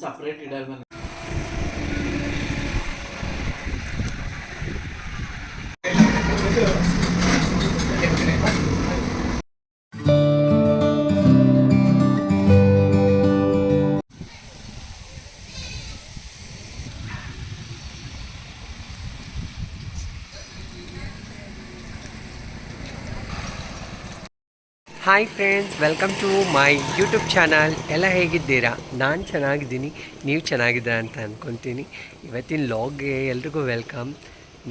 separated as an hi friends welcome to my YouTube channel ಎಲ್ಲ ಹೇಗಿದ್ದೀರಾ? ನಾನು ಚೆನ್ನಾಗಿದ್ದೀನಿ. ನೀವು ಚೆನ್ನಾಗಿದ್ದೀರ ಅಂತ ಅಂದ್ಕೊತೀನಿ ಇವತ್ತಿನ ಲಾಗ್ಗೆ ಎಲ್ರಿಗೂ ವೆಲ್ಕಮ್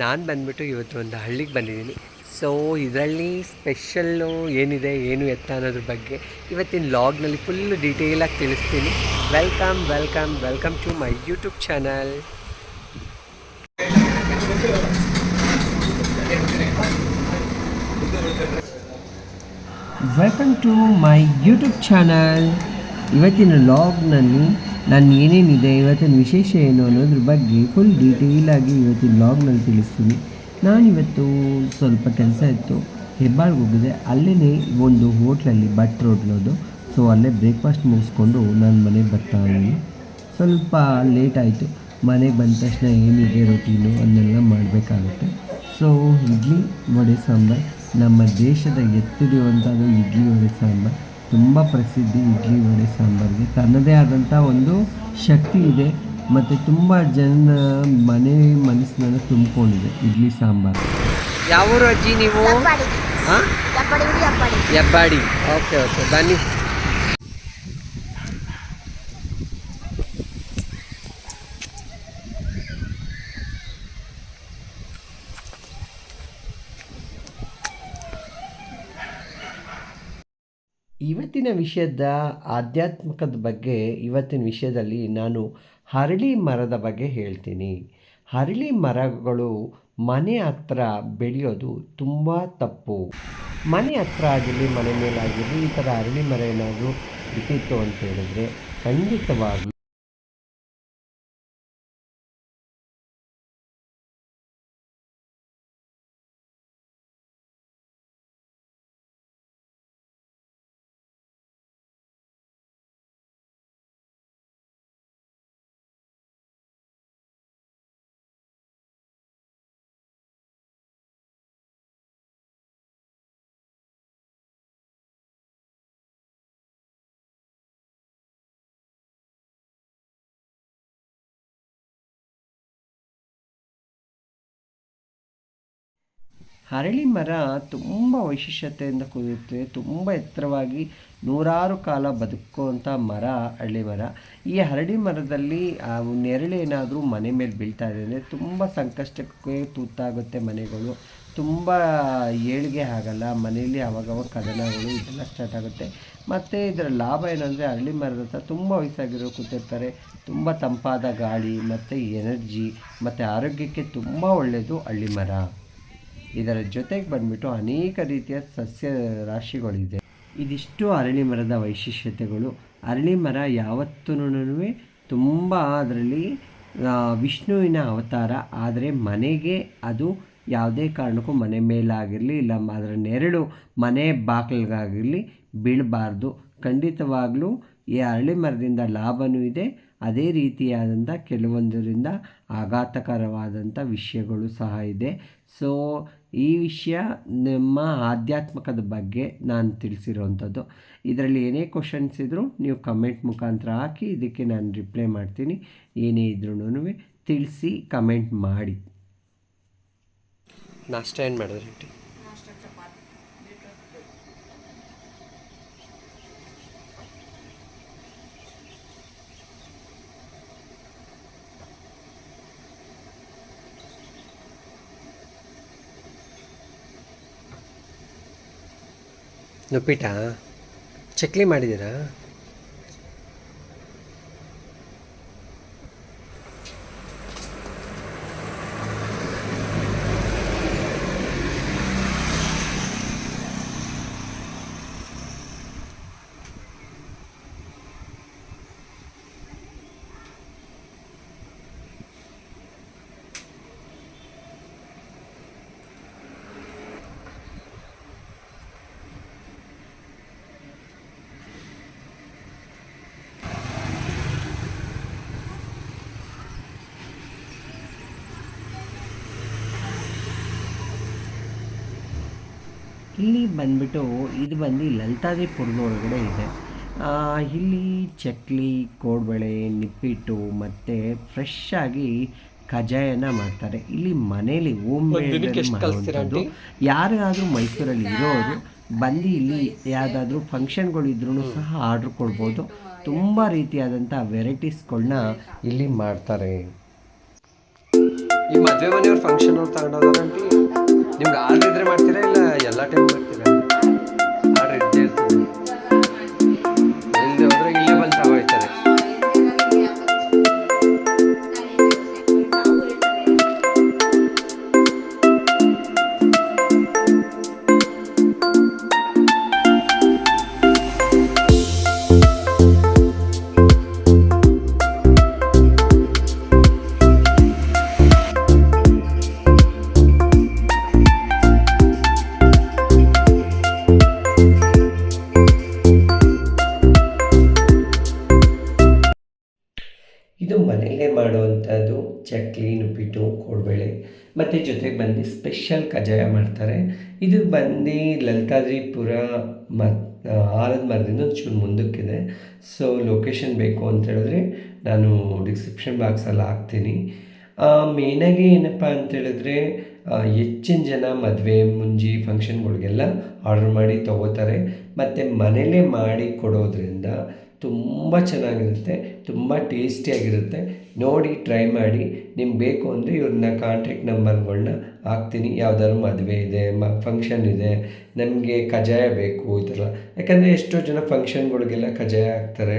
ನಾನು ಬಂದ್ಬಿಟ್ಟು ಇವತ್ತು ಒಂದು ಹಳ್ಳಿಗೆ ಬಂದಿದ್ದೀನಿ. ಸೊ ಇದರಲ್ಲಿ ಸ್ಪೆಷಲ್ಲು ಏನಿದೆ, ಏನು ಎತ್ತ ಅನ್ನೋದ್ರ ಬಗ್ಗೆ ಇವತ್ತಿನ ಲಾಗ್ನಲ್ಲಿ ಫುಲ್ ಡೀಟೇಲಾಗಿ ತಿಳಿಸ್ತೀನಿ. Welcome welcome welcome to my YouTube channel welcome to my YouTube channel ಇವತ್ತಿನ ಲಾಗ್ನಲ್ಲಿ ನಾನು ಏನೇನಿದೆ, ಇವತ್ತಿನ ವಿಶೇಷ ಏನು ಅನ್ನೋದ್ರ ಬಗ್ಗೆ ಫುಲ್ ಡೀಟೇಲಾಗಿ ಇವತ್ತಿನ ಲಾಗ್ನಲ್ಲಿ ತಿಳಿಸ್ತೀನಿ. ನಾನಿವತ್ತು ಸ್ವಲ್ಪ ಕೆಲಸ ಇತ್ತು ಹೆಬ್ಬಾಳ್ಗೆ ಹೋಗಿದೆ ಅಲ್ಲೇ ಒಂದು ಹೋಟ್ಲಲ್ಲಿ ಬಟ್ ರೋಡ್ಲೋದು ಸೊ ಅಲ್ಲೇ ಬ್ರೇಕ್ಫಾಸ್ಟ್ ಮುಗಿಸ್ಕೊಂಡು ನಾನು ಮನೆಗೆ ಬರ್ತಾ ಇದ್ದೀನಿ. ಸ್ವಲ್ಪ ಲೇಟ್ ಆಯಿತು. ಮನೆಗೆ ಬಂದ ತಕ್ಷಣ ಏನಿದೆ ರೊಟೀನು ಅದನ್ನೆಲ್ಲ ಮಾಡಬೇಕಾಗುತ್ತೆ. ಸೊ ಇಡ್ಲಿ, ವಡೆ, ಸಾಂಬಾರು. ನಮ್ಮ ದೇಶದ ಎತ್ತಿಡಿಯುವಂಥದ್ದು ಇಡ್ಲಿ ವಡೆ ಸಾಂಬಾರು. ತುಂಬ ಪ್ರಸಿದ್ಧಿ ಇಡ್ಲಿ ವಡೆ ಸಾಂಬಾರಿಗೆ. ತನ್ನದೇ ಆದಂಥ ಒಂದು ಶಕ್ತಿ ಇದೆ. ಮತ್ತು ತುಂಬ ಜನ ಮನೆ ಮನಸ್ಸಿನಲ್ಲಿ ತುಂಬಿಕೊಂಡಿದೆ ಇಡ್ಲಿ ಸಾಂಬಾರು. ಯಾವ ಅಜ್ಜಿ ನೀವು? ಹಾಂ? Hebbadi okay okay. ಬನ್ನಿ. ವಿಷಯದ ಆಧ್ಯಾತ್ಮಿಕದ ಬಗ್ಗೆ ಇವತ್ತಿನ ವಿಷಯದಲ್ಲಿ ನಾನು ಹರಳಿ ಮರದ ಬಗ್ಗೆ ಹೇಳ್ತೀನಿ. ಹರಳಿ ಮರಗಳು ಮನೆ ಹತ್ರ ಬೆಳೆಯೋದು ತುಂಬ ತಪ್ಪು. ಮನೆ ಹತ್ರ ಆಗಿರಲಿ, ಮನೆ ಮೇಲಾಗಿರಲಿ ಈ ಥರ ಅರಳಿ ಮರ ಏನಾದರೂ ಬಿಟ್ಟಿತ್ತು ಅಂತ ಹೇಳಿದ್ರೆ ಖಂಡಿತವಾಗ್ಲೂ ಹರಳಿ ಮರ ತುಂಬ ವೈಶಿಷ್ಟ್ಯತೆಯಿಂದ ಕೂಡಿರುತ್ತೆ ತುಂಬ ಎತ್ತರವಾಗಿ ನೂರಾರು ಕಾಲ ಬದುಕುವಂಥ ಮರ, ಹರಳಿ ಮರ. ಈ ಹರಳಿ ಮರದಲ್ಲಿ, ಆ ನೆರಳೇನಾದರೂ ಮನೆ ಮೇಲೆ ಬೀಳ್ತಾ ಇದೆ ಅಂದರೆ ತುಂಬ ಸಂಕಷ್ಟಕ್ಕೆ ತುತ್ತಾಗುತ್ತೆ ಮನೆಗಳು. ತುಂಬ ಏಳಿಗೆ ಆಗಲ್ಲ. ಮನೆಯಲ್ಲಿ ಅವಾಗವಾಗ ಕದನಗಳು ಇದೆಲ್ಲ ಸ್ಟಾರ್ಟ್ ಆಗುತ್ತೆ. ಮತ್ತು ಇದರ ಲಾಭ ಏನಂದರೆ ಹರಳಿ ಮರದ ಹತ್ರ ತುಂಬ ವಯಸ್ಸಾಗಿರೋ ಕೂತಿರ್ತಾರೆ. ತುಂಬ ತಂಪಾದ ಗಾಳಿ, ಮತ್ತು ಎನರ್ಜಿ ಮತ್ತು ಆರೋಗ್ಯಕ್ಕೆ ತುಂಬ ಒಳ್ಳೆಯದು ಹಳ್ಳಿ ಮರ. ಇದರ ಜೊತೆಗೆ ಬಂದ್ಬಿಟ್ಟು ಅನೇಕ ರೀತಿಯ ಸಸ್ಯ ರಾಶಿಗಳಿದೆ. ಇದಿಷ್ಟು ಅರಳಿ ಮರದ ವೈಶಿಷ್ಟ್ಯತೆಗಳು. ಅರಳಿ ಮರ ಯಾವತ್ತೂ ತುಂಬ ಅದರಲ್ಲಿ ವಿಷ್ಣುವಿನ ಅವತಾರ. ಆದರೆ ಮನೆಗೆ ಅದು ಯಾವುದೇ ಕಾರಣಕ್ಕೂ ಮನೆ ಮೇಲಾಗಿರಲಿ, ಇಲ್ಲ ಅದರ ನೆರಳು ಮನೆ ಬಾಗಿಲಿಗಾಗಿರಲಿ ಬೀಳಬಾರ್ದು. ಖಂಡಿತವಾಗಲೂ ಈ ಅರಳಿ ಮರದಿಂದ ಲಾಭವೂ ಇದೆ. ಅದೇ ರೀತಿಯಾದಂಥ ಕೆಲವೊಂದರಿಂದ ಆಘಾತಕರವಾದಂಥ ವಿಷಯಗಳು ಸಹ ಇದೆ. ಸೊ ಈ ವಿಷಯ ನಿಮ್ಮ ಆಧ್ಯಾತ್ಮಕದ ಬಗ್ಗೆ ನಾನು ತಿಳಿಸಿರುವಂಥದ್ದು. ಇದರಲ್ಲಿ ಏನೇ ಕ್ವಶನ್ಸ್ ಇದ್ದರೂ ನೀವು ಕಮೆಂಟ್ ಮುಖಾಂತರ ಹಾಕಿ, ಇದಕ್ಕೆ ನಾನು ರಿಪ್ಲೈ ಮಾಡ್ತೀನಿ. ಏನೇ ಇದ್ರೂ ತಿಳಿಸಿ ಕಮೆಂಟ್ ಮಾಡಿ. ನಾಷ್ಟ ಏನು ಮಾಡಿದ್ರಿ? ನುಪ್ಪಿಟ? ಚಕ್ಲಿ ಮಾಡಿದ್ದೀರಾ? ಇಲ್ಲಿ ಬಂದ್ಬಿಟ್ಟು ಇದು ಬಂದು ಲಲಿತಾದಿಪುರದ ಒಳಗಡೆ ಇದೆ. ಇಲ್ಲಿ ಚಕ್ಲಿ ಕೋಡ್ಬಳೆ ನಿಪ್ಪಿಟ್ಟು ಮತ್ತು ಫ್ರೆಶ್ ಆಗಿ ಕಜಾಯನ ಮಾಡ್ತಾರೆ. ಇಲ್ಲಿ ಮನೇಲಿ ಓಮ್ ಮಾಡುವಂಥದ್ದು ಯಾರಾದರೂ ಮೈಸೂರಲ್ಲಿ ಇರೋರು ಬಂದು ಇಲ್ಲಿ ಯಾವುದಾದ್ರೂ ಫಂಕ್ಷನ್ಗಳಿದ್ರೂ ಸಹ ಆರ್ಡ್ರ್ ಕೊಡ್ಬೋದು. ತುಂಬ ರೀತಿಯಾದಂಥ ವೆರೈಟೀಸ್ಗಳನ್ನ ಇಲ್ಲಿ ಮಾಡ್ತಾರೆ. ಈ ಮದುವೆ ಮನೆಯವ್ರ ಫಂಕ್ಷನ್ ಅವ್ರು ನಿಮ್ಗೆ ಆರ್ಡ್ರ್ ಇದ್ರೆ ಮಾಡ್ತೀರಾ ಇಲ್ಲ ಎಲ್ಲ ಟೈಮ್ ಮಾಡ್ತೀರಾ? ಆರ್ಡ್ರ್ ಇದ್ದೇ ಇರ್ತದೆ ಮಾಡ್ತಾರೆ. ಇದು ಬಂದು ಲಲಿತಾದ್ರಿಪುರ ಮತ್ತು ಆಲದ ಮರದಿಂದ ಒಂಚೂರು ಮುಂದಕ್ಕಿದೆ. ಸೊ ಲೊಕೇಶನ್ ಬೇಕು ಅಂತ ಹೇಳಿದ್ರೆ ನಾನು ಡಿಸ್ಕ್ರಿಪ್ಷನ್ ಬಾಕ್ಸಲ್ಲಿ ಹಾಕ್ತೀನಿ. ಮೇನಾಗಿ ಏನಪ್ಪ ಅಂತೇಳಿದ್ರೆ ಹೆಚ್ಚಿನ ಜನ ಮದುವೆ, ಮುಂಜಿ ಫಂಕ್ಷನ್ಗಳಿಗೆಲ್ಲ ಆರ್ಡರ್ ಮಾಡಿ ತೊಗೋತಾರೆ. ಮತ್ತು ಮನೇಲೇ ಮಾಡಿ ಕೊಡೋದ್ರಿಂದ ತುಂಬ ಚೆನ್ನಾಗಿರುತ್ತೆ, ತುಂಬ ಟೇಸ್ಟಿಯಾಗಿರುತ್ತೆ ನೋಡಿ ಟ್ರೈ ಮಾಡಿ. ನಿಮ್ಗೆ ಬೇಕು ಅಂದರೆ ಇವ್ರನ್ನ ಕಾಂಟ್ಯಾಕ್ಟ್ ನಂಬರ್ಗಳನ್ನ ಹಾಕ್ತೀನಿ. ಯಾವ್ದಾದ್ರು ಮದುವೆ ಇದೆ, ಮ ಫಂಕ್ಷನ್ ಇದೆ, ನಮಗೆ ಕಜಾಯ ಬೇಕು ಈ ಥರ. ಯಾಕಂದರೆ ಎಷ್ಟೋ ಜನ ಫಂಕ್ಷನ್ಗಳಿಗೆಲ್ಲ ಕಜಾಯ ಹಾಕ್ತಾರೆ.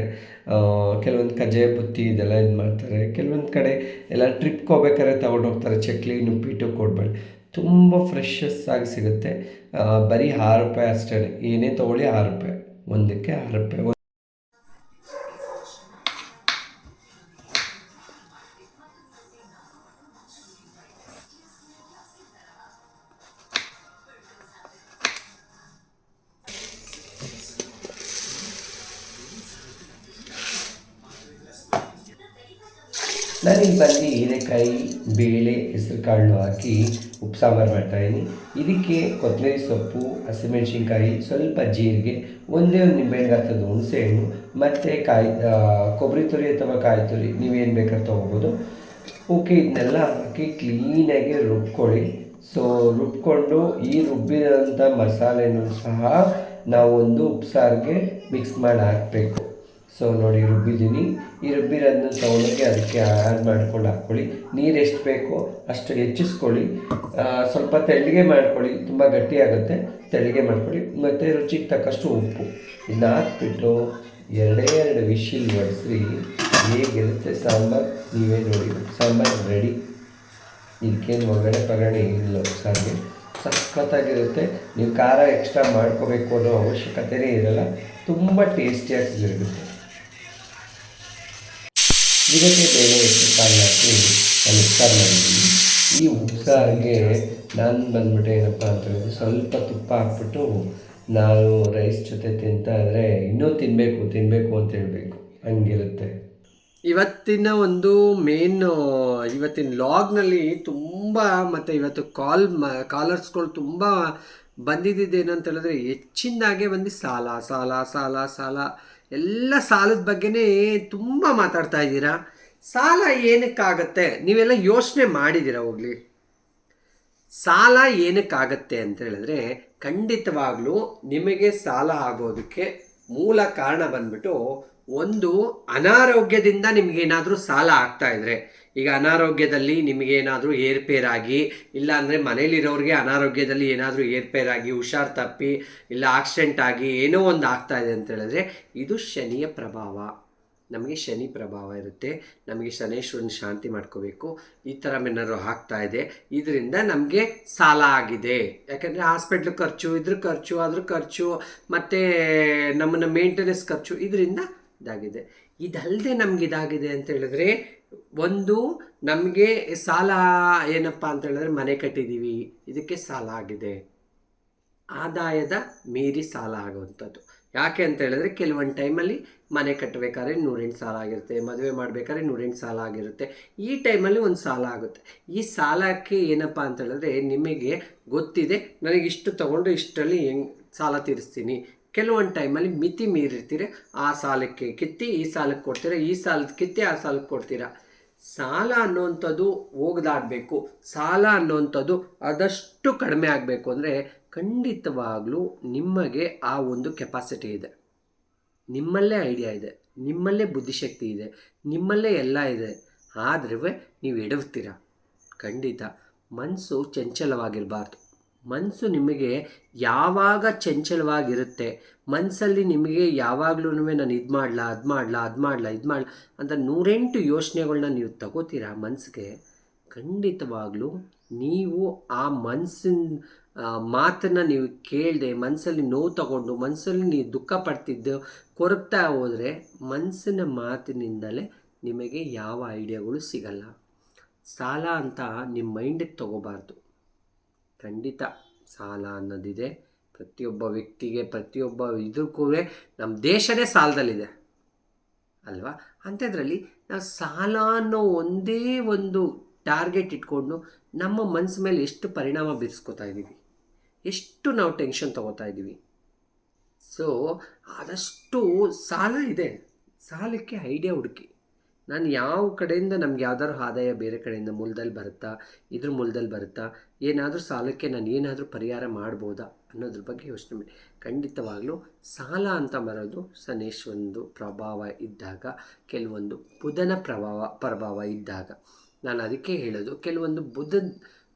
ಕೆಲವೊಂದು ಕಜಾಯ ಬುತ್ತಿ ಇದೆಲ್ಲ ಇದು ಮಾಡ್ತಾರೆ. ಕೆಲವೊಂದು ಕಡೆ ಎಲ್ಲ ಟ್ರಿಪ್ಗೆ ಹೋಗ್ಬೇಕಾದ್ರೆ ತಗೊಂಡೋಗ್ತಾರೆ ಚಕ್ಲಿ ನುಪ್ಪಿಟ್ಟು ಕೊಡಬೇಡಿ. ತುಂಬ ಫ್ರೆಶಸ್ ಆಗಿ ಸಿಗುತ್ತೆ. ಬರೀ ಆರು ರೂಪಾಯಿ ಅಷ್ಟೇ ಏನೇ ತೊಗೊಳ್ಳಿ ಆರು ರೂಪಾಯಿ. ಒಂದಕ್ಕೆ ಆರು ರೂಪಾಯಿ. ನಾನಿಲ್ಲಿ ಬಂದು ಹೀರೆಕಾಯಿ, ಬೇಳೆ ಹೆಸರು ಕಾಳು ಹಾಕಿ ಉಪ್ಪು ಸಾಂಬಾರು ಮಾಡ್ತಾಯಿದ್ದೀನಿ ಇದಕ್ಕೆ ಕೊತ್ತಂಬರಿ ಸೊಪ್ಪು, ಹಸಿಮೆಣಸಿನ್ಕಾಯಿ, ಸ್ವಲ್ಪ ಜೀರಿಗೆ, ಒಂದೇ ಒಂದು ನಿಂಬೆಹಣ್ಣು ಗಾತ್ರದ ಹುಣಸೆಹಣ್ಣು, ಮತ್ತು ಕಾಯಿ ಕೊಬ್ಬರಿ ತುರಿ ಅಥವಾ ಕಾಯಿ ತುರಿ, ನೀವೇನು ಬೇಕಾದ್ರೆ ತೊಗೋಬೋದು. ಓಕೆ, ಇದನ್ನೆಲ್ಲ ಹಾಕಿ ಕ್ಲೀನಾಗಿ ರುಬ್ಕೊಳ್ಳಿ. ಸೊ, ರುಬ್ಕೊಂಡು ಈ ರುಬ್ಬಿದಂಥ ಮಸಾಲೆನೂ ಸಹ ನಾವು ಒಂದು ಉಪ್ಸಾರಿಗೆ ಮಿಕ್ಸ್ ಮಾಡಿ ಹಾಕಬೇಕು. ಸೊ ನೋಡಿ ರುಬ್ಬಿದ್ದೀನಿ ಈ ರುಬ್ಬಿರೋದನ್ನ ತೊಗೊಂಡೋಗಿ ಅದಕ್ಕೆ ಆ್ಯಡ್ ಮಾಡ್ಕೊಂಡು ಹಾಕ್ಕೊಳ್ಳಿ. ನೀರು ಎಷ್ಟು ಬೇಕೋ ಅಷ್ಟು ಹೆಚ್ಚಿಸ್ಕೊಳ್ಳಿ. ಸ್ವಲ್ಪ ತೆಳ್ಳಗೆ ಮಾಡ್ಕೊಳ್ಳಿ. ತುಂಬ ಗಟ್ಟಿ ಆಗುತ್ತೆ. ತೆಳ್ಳಗೆ ಮಾಡ್ಕೊಳ್ಳಿ. ಮತ್ತು ರುಚಿಗೆ ತಕ್ಕಷ್ಟು ಉಪ್ಪು. ಇದನ್ನ ಹಾಕ್ಬಿಟ್ಟು ಎರಡೇ ಎರಡು ವಿಶಿಲ್ ಹೊಡೆಸ್ರಿ ಹೇಗಿರುತ್ತೆ ಸಾಂಬಾರು? ನೀವೇ ನೋಡಿ. ಸಾಂಬಾರು ರೆಡಿ ಇದಕ್ಕೇನು ಒಳಗಡೆ ಪಗರಣೆ ಏನಿಲ್ಲ ಸಾರಿಗೆ ಸಖತ್ತಾಗಿರುತ್ತೆ. ನೀವು ಖಾರ ಎಕ್ಸ್ಟ್ರಾ ಮಾಡ್ಕೋಬೇಕು ಅನ್ನೋ ಅವಶ್ಯಕತೆಯೇ ಇರಲ್ಲ. ತುಂಬ ಟೇಸ್ಟಿಯಾಗಿ ಸಿಗುತ್ತೆ ಇದಕ್ಕೆ ಬೇರೆ ಕಾಯಿ ಹಾಕಿ ನಾನು ಉಪ್ಸಾರು ಮಾಡಿದ್ದೀನಿ ಈ ಉಪ್ಸಾರಿಗೆ ನಾನು ಬಂದ್ಬಿಟ್ಟು ಏನಪ್ಪ ಅಂತ ಹೇಳಿದ್ರೆ ಸ್ವಲ್ಪ ತುಪ್ಪ ಹಾಕ್ಬಿಟ್ಟು ನಾನು ರೈಸ್ ಜೊತೆ ತಿಂತಾ ಇನ್ನೂ ತಿನ್ನಬೇಕು ತಿನ್ನಬೇಕು ಅಂತ ಹೇಳಬೇಕು. ಹಂಗಿರುತ್ತೆ. ಇವತ್ತಿನ ಒಂದು ಮೇನ್ ಇವತ್ತಿನ ಲಾಗ್ನಲ್ಲಿ ತುಂಬ ಮತ್ತು ಇವತ್ತು ಕಾಲ್ ಮ ಕಾಲರ್ಸ್ಗಳು ತುಂಬ ಬಂದಿದ್ದೇನು ಅಂತ ಹೇಳಿದ್ರೆ ಹೆಚ್ಚಿನದಾಗೆ ಬಂದು ಸಾಲ ಸಾಲ ಸಾಲ ಸಾಲ. ಎಲ್ಲ ಸಾಲದ ಬಗ್ಗೆನೇ ತುಂಬ ಮಾತಾಡ್ತಾ ಇದ್ದೀರಾ? ಸಾಲ ಏನಕ್ಕಾಗತ್ತೆ? ನೀವೆಲ್ಲ ಯೋಚನೆ ಮಾಡಿದ್ದೀರಾ ಹೋಗ್ಲಿ. ಸಾಲ ಏನಕ್ಕಾಗತ್ತೆ ಅಂತ ಹೇಳಿದ್ರೆ ಖಂಡಿತವಾಗಲೂ ನಿಮಗೆ ಸಾಲ ಆಗೋದಕ್ಕೆ ಮೂಲ ಕಾರಣ ಬಂದ್ಬಿಟ್ಟು ಒಂದು ಅನಾರೋಗ್ಯದಿಂದ ನಿಮಗೇನಾದರೂ ಸಾಲ ಆಗ್ತಾ ಇದ್ರೆ. ಈಗ ಅನಾರೋಗ್ಯದಲ್ಲಿ ನಿಮಗೇನಾದರೂ ಏರ್ಪೇರಾಗಿ, ಇಲ್ಲ ಅಂದರೆ ಮನೇಲಿರೋರಿಗೆ ಅನಾರೋಗ್ಯದಲ್ಲಿ ಏನಾದರೂ ಏರ್ಪೇರಾಗಿ, ಹುಷಾರ್ ತಪ್ಪಿ, ಇಲ್ಲ ಆಕ್ಸಿಡೆಂಟ್ ಆಗಿ ಏನೋ ಒಂದು ಆಗ್ತಾ ಇದೆ ಅಂತ ಹೇಳಿದ್ರೆ, ಇದು ಶನಿಯ ಪ್ರಭಾವ. ನಮಗೆ ಶನಿ ಪ್ರಭಾವ ಇರುತ್ತೆ. ನಮಗೆ ಶನೇಶ್ವರನ ಶಾಂತಿ ಮಾಡ್ಕೋಬೇಕು. ಈ ಥರ ಮೆನರು ಆಗ್ತಾ ಇದೆ. ಇದರಿಂದ ನಮಗೆ ಸಾಲ ಆಗಿದೆ. ಯಾಕಂದರೆ ಹಾಸ್ಪಿಟ್ಲ್ ಖರ್ಚು, ಇದ್ರ ಖರ್ಚು, ಅದ್ರ ಖರ್ಚು, ಮತ್ತು ನಮ್ಮನ್ನ ಮೇಂಟೆನೆನ್ಸ್ ಖರ್ಚು, ಇದರಿಂದ ಇದಾಗಿದೆ. ಇದಲ್ಲದೆ ನಮ್ಗೆ ಇದಾಗಿದೆ ಅಂತ ಹೇಳಿದ್ರೆ ಒಂದು ನಮಗೆ ಸಾಲ ಏನಪ್ಪ ಅಂತ ಹೇಳಿದ್ರೆ ಮನೆ ಕಟ್ಟಿದ್ದೀವಿ ಇದಕ್ಕೆ ಸಾಲ ಆಗಿದೆ. ಆದಾಯದ ಮೀರಿ ಸಾಲ ಆಗುವಂಥದ್ದು. ಯಾಕೆ ಅಂತ ಹೇಳಿದ್ರೆ ಕೆಲವೊಂದು ಟೈಮಲ್ಲಿ ಮನೆ ಕಟ್ಟಬೇಕಾದ್ರೆ ನೂರೆಂಟು ಸಾಲ ಆಗಿರುತ್ತೆ, ಮದುವೆ ಮಾಡಬೇಕಾದ್ರೆ ನೂರೆಂಟು ಸಾಲ ಆಗಿರುತ್ತೆ. ಈ ಟೈಮಲ್ಲಿ ಒಂದು ಸಾಲ ಆಗುತ್ತೆ. ಈ ಸಾಲಕ್ಕೆ ಏನಪ್ಪ ಅಂತ ಹೇಳಿದ್ರೆ ನಿಮಗೆ ಗೊತ್ತಿದೆ, ನನಗೆ ಇಷ್ಟು ತೊಗೊಂಡು ಇಷ್ಟರಲ್ಲಿ ಹೆಂಗೆ ಸಾಲ ತೀರಿಸ್ತೀನಿ ಕೆಲವೊಂದು ಟೈಮಲ್ಲಿ ಮಿತಿ ಮೀರಿರ್ತೀರಿ. ಆ ಸಾಲಕ್ಕೆ ಕಿತ್ತಿ ಈ ಸಾಲಕ್ಕೆ ಕೊಡ್ತೀರ, ಈ ಸಾಲದ ಕಿತ್ತಿ ಆ ಸಾಲಕ್ಕೆ ಕೊಡ್ತೀರಾ. ಸಾಲ ಅನ್ನೋವಂಥದ್ದು ಹೋಗ್ದಾಡಬೇಕು. ಸಾಲ ಅನ್ನೋವಂಥದ್ದು ಆದಷ್ಟು ಕಡಿಮೆ ಆಗಬೇಕು ಅಂದರೆ ಖಂಡಿತವಾಗಲೂ ನಿಮಗೆ ಆ ಒಂದು ಕೆಪಾಸಿಟಿ ಇದೆ. ನಿಮ್ಮಲ್ಲೇ ಐಡಿಯಾ ಇದೆ. ನಿಮ್ಮಲ್ಲೇ ಬುದ್ಧಿಶಕ್ತಿ ಇದೆ. ನಿಮ್ಮಲ್ಲೇ ಎಲ್ಲ ಇದೆ. ಆದ್ರೂ ನೀವು ಎಡವ್ತೀರ. ಖಂಡಿತ ಮನಸ್ಸು ಚಂಚಲವಾಗಿರಬಾರ್ದು. ಮನಸ್ಸು ನಿಮಗೆ ಯಾವಾಗ ಚಂಚಲವಾಗಿರುತ್ತೆ ಮನಸ್ಸಲ್ಲಿ ನಿಮಗೆ ಯಾವಾಗಲೂ ನಾನು ಇದು ಮಾಡಲ, ಅದು ಮಾಡಲ ಅದು ಮಾಡಲ, ಇದು ಮಾಡಲ ಅಂತ ನೂರೆಂಟು ಯೋಚನೆಗಳನ್ನ ನೀವು ತಗೋತೀರಾ ಮನಸ್ಸಿಗೆ ಖಂಡಿತವಾಗಲೂ ನೀವು ಆ ಮನಸ್ಸಿನ ಮಾತನ್ನು ನೀವು ಕೇಳದೆ ಮನಸ್ಸಲ್ಲಿ ನೋವು ತಗೊಂಡು ಮನಸ್ಸಲ್ಲಿ ನೀವು ದುಃಖ ಪಡ್ತಿದ್ದು, ಕೊರಗ್ತಾ ಹೋದರೆ ಮನಸ್ಸಿನ ಮಾತಿನಿಂದಲೇ ನಿಮಗೆ ಯಾವ ಐಡಿಯಾಗಳು ಸಿಗಲ್ಲ. ಸಾಲ ಅಂತ ನಿಮ್ಮ ಮೈಂಡಿಗೆ ತಗೋಬಾರ್ದು. ಖಂಡಿತ ಸಾಲ ಅನ್ನೋದಿದೆ. ಪ್ರತಿಯೊಬ್ಬ ವ್ಯಕ್ತಿಗೆ, ಪ್ರತಿಯೊಬ್ಬ ಇದಕ್ಕೂ ನಮ್ಮ ದೇಶನೇ ಸಾಲದಲ್ಲಿದೆ. ಅಲ್ವಾ? ಅಂಥದ್ರಲ್ಲಿ ನಾವು ಸಾಲ ಅನ್ನೋ ಒಂದೇ ಒಂದು ಟಾರ್ಗೆಟ್ ಇಟ್ಕೊಂಡು ನಮ್ಮ ಮನಸ್ಸು ಮೇಲೆ ಎಷ್ಟು ಪರಿಣಾಮ ಬೀರಿಸ್ಕೊತಾ ಇದ್ದೀವಿ ಎಷ್ಟು ನಾವು ಟೆನ್ಷನ್ ತಗೋತಾ ಇದ್ದೀವಿ ಸೊ ಆದಷ್ಟು ಸಾಲ ಇದೆ. ಸಾಲಕ್ಕೆ ಐಡಿಯಾ ಹುಡುಕಿ. ನಾನು ಯಾವ ಕಡೆಯಿಂದ ನಮ್ಗೆ ಯಾವ್ದಾದ್ರು ಆದಾಯ ಬೇರೆ ಕಡೆಯಿಂದ ಮೂಲದಲ್ಲಿ ಬರುತ್ತಾ, ಇದ್ರ ಮೂಲದಲ್ಲಿ ಬರುತ್ತಾ, ಏನಾದರೂ ಸಾಲಕ್ಕೆ ನಾನು ಏನಾದರೂ ಪರಿಹಾರ ಮಾಡ್ಬೋದಾ ಅನ್ನೋದ್ರ ಬಗ್ಗೆ ಯೋಚನೆ ಮಾಡಿ. ಖಂಡಿತವಾಗ್ಲೂ ಸಾಲ ಅಂತ ಬರೋದು ಸನೇಶ್ ಒಂದು ಪ್ರಭಾವ ಇದ್ದಾಗ, ಕೆಲವೊಂದು ಬುಧನ ಪ್ರಭಾವ ಪ್ರಭಾವ ಇದ್ದಾಗ. ನಾನು ಅದಕ್ಕೆ ಹೇಳೋದು, ಕೆಲವೊಂದು ಬುಧ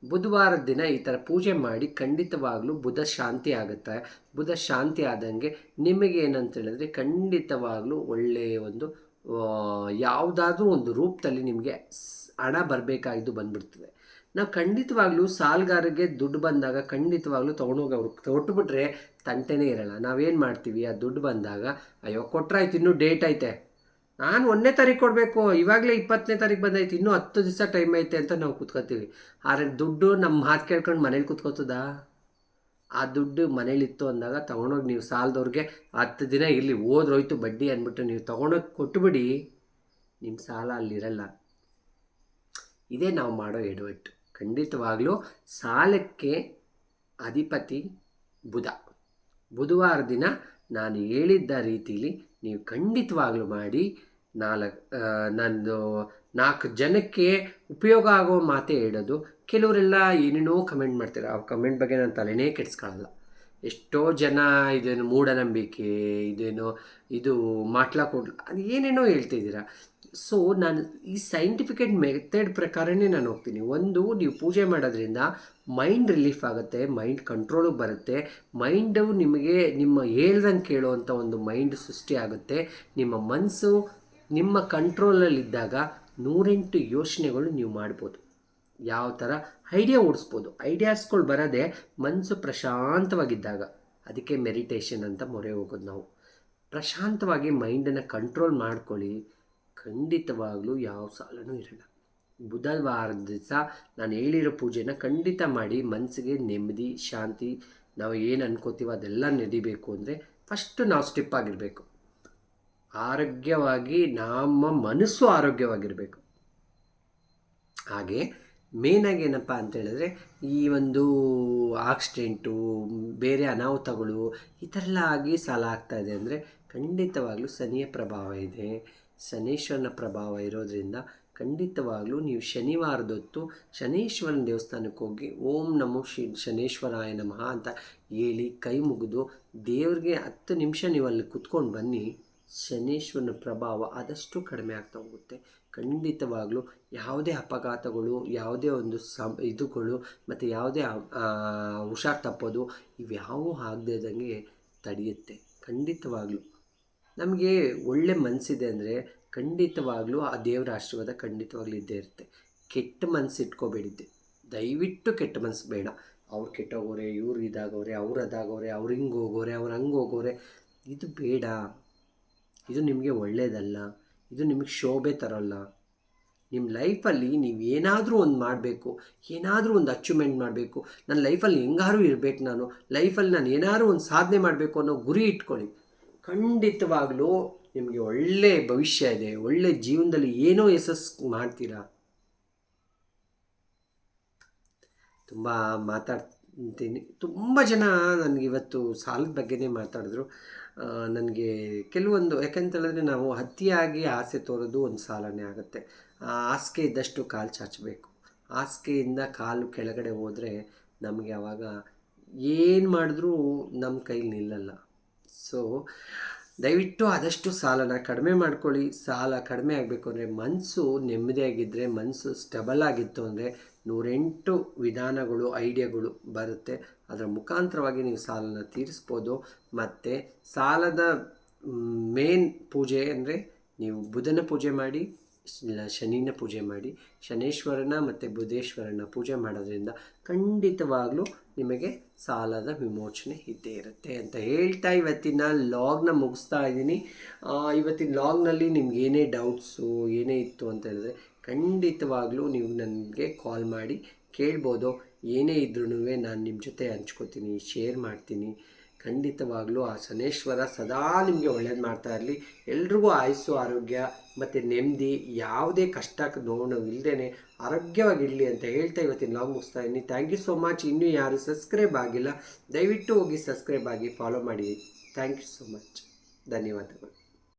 ಬುಧವಾರದ ದಿನ ಈ ಥರ ಪೂಜೆ ಮಾಡಿ ಖಂಡಿತವಾಗ್ಲೂ ಬುಧ ಶಾಂತಿ ಆಗುತ್ತೆ. ಬುಧ ಶಾಂತಿ ಆದಂಗೆ ನಿಮಗೆ ಏನಂತ ಹೇಳಿದ್ರೆ ಖಂಡಿತವಾಗ್ಲೂ ಒಳ್ಳೆಯ ಒಂದು ಯಾವುದಾದ್ರೂ ಒಂದು ರೂಪದಲ್ಲಿ ನಿಮಗೆ ಹಣ ಬರಬೇಕಾಗಿದ್ದು ಬಂದ್ಬಿಡ್ತದೆ. ನಾವು ಖಂಡಿತವಾಗ್ಲೂ ಸಾಲಗಾರರಿಗೆ ದುಡ್ಡು ಬಂದಾಗ ಖಂಡಿತವಾಗ್ಲೂ ತೊಗೊಂಡೋಗಿ ಅವ್ರು ಕೊಟ್ಬಿಟ್ರೆ ತಂಟೆನೇ ಇರಲ್ಲ. ನಾವೇನು ಮಾಡ್ತೀವಿ? ಆ ದುಡ್ಡು ಬಂದಾಗ, ಅಯ್ಯೋ, ಕೊಟ್ರಾಯ್ತು, ಇನ್ನೂ ಡೇಟ್ ಐತೆ. ನಾನು ಒಂದನೇ ತಾರೀಕು ಕೊಡಬೇಕು. ಇವಾಗಲೇ ಇಪ್ಪತ್ತನೇ ತಾರೀಕು ಬಂದೈತೆ. ಇನ್ನೂ ಹತ್ತು ದಿವಸ ಟೈಮ್ ಐತೆ ಅಂತ ನಾವು ಕೂತ್ಕೋತೀವಿ. ಆದರೆ ದುಡ್ಡು ನಮ್ಮ ಮಾತು ಕೇಳ್ಕೊಂಡು ಮನೇಲಿ ಕೂತ್ಕೋತದಾ? ಆ ದುಡ್ಡು ಮನೇಲಿತ್ತು ಅಂದಾಗ ತೊಗೊಂಡೋಗಿ ನೀವು ಸಾಲದವ್ರಿಗೆ ಹತ್ತು ದಿನ ಇಲ್ಲಿ ಹೋದ್ರೋಯ್ತು ಬಡ್ಡಿ ಅಂದ್ಬಿಟ್ಟು ನೀವು ತೊಗೊಂಡೋಗಿ ಕೊಟ್ಟುಬಿಡಿ ನಿಮ್ಮ ಸಾಲ ಅಲ್ಲಿರಲ್ಲ. ಇದೇ ನಾವು ಮಾಡೋ ಎಡವಟ್ಟು. ಖಂಡಿತವಾಗ್ಲೂ ಸಾಲಕ್ಕೆ ಅಧಿಪತಿ ಬುಧ. ಬುಧವಾರ ದಿನ ನಾನು ಹೇಳಿದ್ದ ರೀತಿಲಿ ನೀವು ಖಂಡಿತವಾಗ್ಲೂ ಮಾಡಿ, ನಾಲ್ಕು ನಂದು ನಾಲ್ಕು ಜನಕ್ಕೆ ಉಪಯೋಗ ಆಗೋ ಮಾತೇ ಹೇಳೋದು ಕೆಲವರೆಲ್ಲ ಏನೇನೋ ಕಮೆಂಟ್ ಮಾಡ್ತಾರೆ. ಆ ಕಮೆಂಟ್ ಬಗ್ಗೆ ನಾನು ತಲೆನೇ ಕೆಡಿಸ್ಕೊಳ್ಳಲ್ಲ ಎಷ್ಟೋ ಜನ ಇದೇನು ಮೂಢನಂಬಿಕೆ, ಇದೇನೋ ಇದು ಮಾಟ್ಲ ಅದು ಏನೇನೋ ಹೇಳ್ತಿದ್ದೀರಾ ಸೊ ನಾನು ಈ ಸೈಂಟಿಫಿಕೇಟ್ ಮೆಥಡ್ ಪ್ರಕಾರನೇ ನಾನು ಹೋಗ್ತೀನಿ. ಒಂದು, ನೀವು ಪೂಜೆ ಮಾಡೋದ್ರಿಂದ ಮೈಂಡ್ ರಿಲೀಫ್ ಆಗುತ್ತೆ ಮೈಂಡ್ ಕಂಟ್ರೋಲಿಗೆ ಬರುತ್ತೆ. ಮೈಂಡು ನಿಮಗೆ ನಿಮ್ಮ ಹೇಳ್ದಂಗೆ ಕೇಳುವಂಥ ಒಂದು ಮೈಂಡ್ ಸೃಷ್ಟಿ ಆಗುತ್ತೆ. ನಿಮ್ಮ ಮನಸ್ಸು ನಿಮ್ಮ ಕಂಟ್ರೋಲಲ್ಲಿದ್ದಾಗ ನೂರೆಂಟು ಯೋಚನೆಗಳು ನೀವು ಮಾಡ್ಬೋದು. ಯಾವ ಥರ ಐಡಿಯಾ ಓಡಿಸ್ಬೋದು. ಐಡಿಯಾಸ್ಗಳು ಬರೋದೇ ಮನಸ್ಸು ಪ್ರಶಾಂತವಾಗಿದ್ದಾಗ ಅದಕ್ಕೆ ಮೆಡಿಟೇಷನ್ ಅಂತ ಮೊರೆ ಹೋಗೋದು ನಾವು. ಪ್ರಶಾಂತವಾಗಿ ಮೈಂಡನ್ನು ಕಂಟ್ರೋಲ್ ಮಾಡ್ಕೊಳ್ಳಿ. ಖಂಡಿತವಾಗಲೂ ಯಾವ ಸಾಲನೂ ಇರಲ್ಲ. ಬುಧವಾರದ ದಿವಸ ನಾನು ಹೇಳಿರೋ ಪೂಜೆನ ಖಂಡಿತ ಮಾಡಿ ಮನಸ್ಸಿಗೆ ನೆಮ್ಮದಿ, ಶಾಂತಿ, ನಾವು ಏನು ಅನ್ಕೋತೀವೋ ಅದೆಲ್ಲ ನಡಿಬೇಕು ಅಂದರೆ ಫಸ್ಟು ನಾವು ಸ್ಟಿಪ್ ಆಗಿರಬೇಕು. ಆರೋಗ್ಯವಾಗಿ ನಮ್ಮ ಮನಸ್ಸು ಆರೋಗ್ಯವಾಗಿರಬೇಕು. ಹಾಗೆ ಮೇನಾಗಿ ಏನಪ್ಪ ಅಂತ ಹೇಳಿದ್ರೆ, ಈ ಒಂದು ಆಕ್ಸಿಡೆಂಟು ಬೇರೆ ಅನಾಹುತಗಳು, ಈ ಥರ ಎಲ್ಲ ಆಗಿ ಸಾಲ ಆಗ್ತಾ ಇದೆ ಅಂದರೆ, ಖಂಡಿತವಾಗ್ಲೂ ಶನಿಯ ಪ್ರಭಾವ ಇದೆ. ಶನೀಶ್ವರನ ಪ್ರಭಾವ ಇರೋದರಿಂದ ಖಂಡಿತವಾಗ್ಲೂ ನೀವು ಶನಿವಾರದೊತ್ತು ಶನೇಶ್ವರನ ದೇವಸ್ಥಾನಕ್ಕೆ ಹೋಗಿ ಓಂ ನಮೋ ಶ್ರೀ ಶನೇಶ್ವರಾಯ ನಮಃ ಅಂತ ಹೇಳಿ ಕೈ ಮುಗಿದು ದೇವ್ರಿಗೆ ಹತ್ತು ನಿಮಿಷ ನೀವು ಅಲ್ಲಿ ಕುತ್ಕೊಂಡು ಬನ್ನಿ, ಶನೀಶ್ವರನ ಪ್ರಭಾವ ಆದಷ್ಟು ಕಡಿಮೆ ಆಗ್ತಾ ಹೋಗುತ್ತೆ. ಖಂಡಿತವಾಗ್ಲೂ ಯಾವುದೇ ಅಪಘಾತಗಳು, ಯಾವುದೇ ಒಂದು ಸಂ, ಇದುಗಳು ಮತ್ತು ಯಾವುದೇ ಹುಷಾರು ತಪ್ಪೋದು ಇವ್ಯಾವೂ ಇದ್ದಂಗೆ ತಡೆಯುತ್ತೆ. ಖಂಡಿತವಾಗಲೂ. ನಮಗೆ ಒಳ್ಳೆ ಮನಸ್ಸಿದೆ ಅಂದರೆ ಖಂಡಿತವಾಗಲೂ ಆ ದೇವರ ಆಶೀರ್ವಾದ ಖಂಡಿತವಾಗ್ಲೂ ಇದ್ದೇ ಇರುತ್ತೆ. ಕೆಟ್ಟ ಮನಸ್ಸು ಇಟ್ಕೋಬೇಡಿದ್ದೆ. ದಯವಿಟ್ಟು ಕೆಟ್ಟ ಮನಸ್ಸು ಬೇಡ. ಅವ್ರು ಕೆಟ್ಟೋಗೋರೆ, ಇವ್ರು ಇದಾಗೋರೆ, ಅವ್ರು ಅದಾಗೋರೆ, ಅವ್ರು ಹಿಂಗೆ ಹೋಗೋರೆ, ಅವ್ರು ಹಂಗೆ ಹೋಗೋರೆ. ಇದು ಬೇಡ. ಇದು ನಿಮಗೆ ಒಳ್ಳೆಯದಲ್ಲ ಇದು ನಿಮಗೆ ಶೋಭೆ ತರೋಲ್ಲ. ನಿಮ್ಮ ಲೈಫಲ್ಲಿ ನೀವು ಏನಾದರೂ ಒಂದು ಮಾಡಬೇಕು, ಏನಾದರೂ ಒಂದು ಅಚೀವ್ಮೆಂಟ್ ಮಾಡಬೇಕು ನನ್ನ ಲೈಫಲ್ಲಿ ಹೆಂಗಾರು ಇರಬೇಕು ನಾನು, ಲೈಫಲ್ಲಿ ನಾನು ಏನಾದರೂ ಒಂದು ಸಾಧನೆ ಮಾಡಬೇಕು ಅನ್ನೋ ಗುರಿ ಇಟ್ಕೊಳ್ಳಿ. ಖಂಡಿತವಾಗ್ಲೂ ನಿಮಗೆ ಒಳ್ಳೆ ಭವಿಷ್ಯ ಇದೆ, ಒಳ್ಳೆ ಜೀವನದಲ್ಲಿ ಏನೋ ಯಶಸ್ಸು ಮಾಡ್ತೀರಾ? ತುಂಬ ಮಾತಾಡ್ತೀನಿ. ತುಂಬ ಜನ ನನಗಿವತ್ತು ಸಾಲದ ಬಗ್ಗೆನೇ ಮಾತಾಡಿದ್ರು. ನನಗೆ ಕೆಲವೊಂದು ಯಾಕೆಂತೇಳಿದ್ರೆ ನಾವು ಅತಿಯಾಗಿ ಆಸೆ ತೋರೋದು ಒಂದು ಸಾಲನೇ ಆಗುತ್ತೆ. ಆ ಹಾಸಿಗೆ ಇದ್ದಷ್ಟು ಕಾಲು ಚಾಚಬೇಕು. ಹಾಸಿಗೆಯಿಂದ ಕಾಲು ಕೆಳಗಡೆ ಹೋದರೆ ನಮಗೆ ಆವಾಗ ಏನು ಮಾಡಿದ್ರೂ ನಮ್ಮ ಕೈಲಿ ನಿಲ್ಲಲ್ಲ. ಸೊ ದಯವಿಟ್ಟು ಆದಷ್ಟು ಸಾಲನ ಕಡಿಮೆ ಮಾಡ್ಕೊಳ್ಳಿ. ಸಾಲ ಕಡಿಮೆ ಆಗಬೇಕು ಅಂದರೆ ಮನಸ್ಸು ನೆಮ್ಮದಿಯಾಗಿದ್ದರೆ ಮನಸ್ಸು ಸ್ಟಬಲ್ ಆಗಿತ್ತು ಅಂದರೆ ನೂರೆಂಟು ವಿಧಾನಗಳು, ಐಡಿಯಾಗಳು ಬರುತ್ತೆ. ಅದರ ಮುಖಾಂತರವಾಗಿ ನೀವು ಸಾಲನ ತೀರಿಸ್ಬೋದು. ಮತ್ತು ಸಾಲದ ಮೇನ್ ಪೂಜೆ ಅಂದರೆ ನೀವು ಬುಧನ ಪೂಜೆ ಮಾಡಿ ಶನಿನ ಪೂಜೆ ಮಾಡಿ, ಶನೇಶ್ವರನ ಮತ್ತು ಬುಧೇಶ್ವರನ ಪೂಜೆ ಮಾಡೋದ್ರಿಂದ ಖಂಡಿತವಾಗ್ಲೂ ನಿಮಗೆ ಸಾಲದ ವಿಮೋಚನೆ ಇದ್ದೇ ಇರುತ್ತೆ ಅಂತ ಹೇಳ್ತಾ ಇವತ್ತಿನ ಲಾಗ್ನ ಮುಗಿಸ್ತಾ ಇದ್ದೀನಿ. ಇವತ್ತಿನ ಲಾಗ್ನಲ್ಲಿ ನಿಮ್ಗೆ ಏನೇ ಡೌಟ್ಸು ಏನೇ ಇತ್ತು ಅಂತ ಹೇಳಿದ್ರೆ ಖಂಡಿತವಾಗ್ಲೂ ನೀವು ನನಗೆ ಕಾಲ್ ಮಾಡಿ ಕೇಳ್ಬೋದು. ಏನೇ ಇದ್ರೂ ನಾನು ನಿಮ್ಮ ಜೊತೆ ಹಂಚ್ಕೋತೀನಿ ಶೇರ್ ಮಾಡ್ತೀನಿ. ಖಂಡಿತವಾಗ್ಲೂ ಆ ಶನೇಶ್ವರ ಸದಾ ನಿಮಗೆ ಒಳ್ಳೇದು ಮಾಡ್ತಾ ಇರಲಿ. ಎಲ್ರಿಗೂ ಆಯಸ್ಸು, ಆರೋಗ್ಯ ಮತ್ತು ನೆಮ್ಮದಿ, ಯಾವುದೇ ಕಷ್ಟ ನೋವು ಇಲ್ಲದೇ ಆರೋಗ್ಯವಾಗಿರಲಿ ಅಂತ ಹೇಳ್ತಾ ಇವತ್ತಿನ ಲಾಗ್ ಮುಗಿಸ್ತಾ ಇದ್ದೀನಿ. ಥ್ಯಾಂಕ್ ಯು ಸೋ ಮಚ್ ಇನ್ನೂ ಯಾರು ಸಬ್ಸ್ಕ್ರೈಬ್ ಆಗಿಲ್ಲ, ದಯವಿಟ್ಟು ಹೋಗಿ ಸಬ್ಸ್ಕ್ರೈಬ್ ಆಗಿ ಫಾಲೋ ಮಾಡಿ. ಥ್ಯಾಂಕ್ ಯು ಸೋ ಮಚ್ ಧನ್ಯವಾದಗಳು.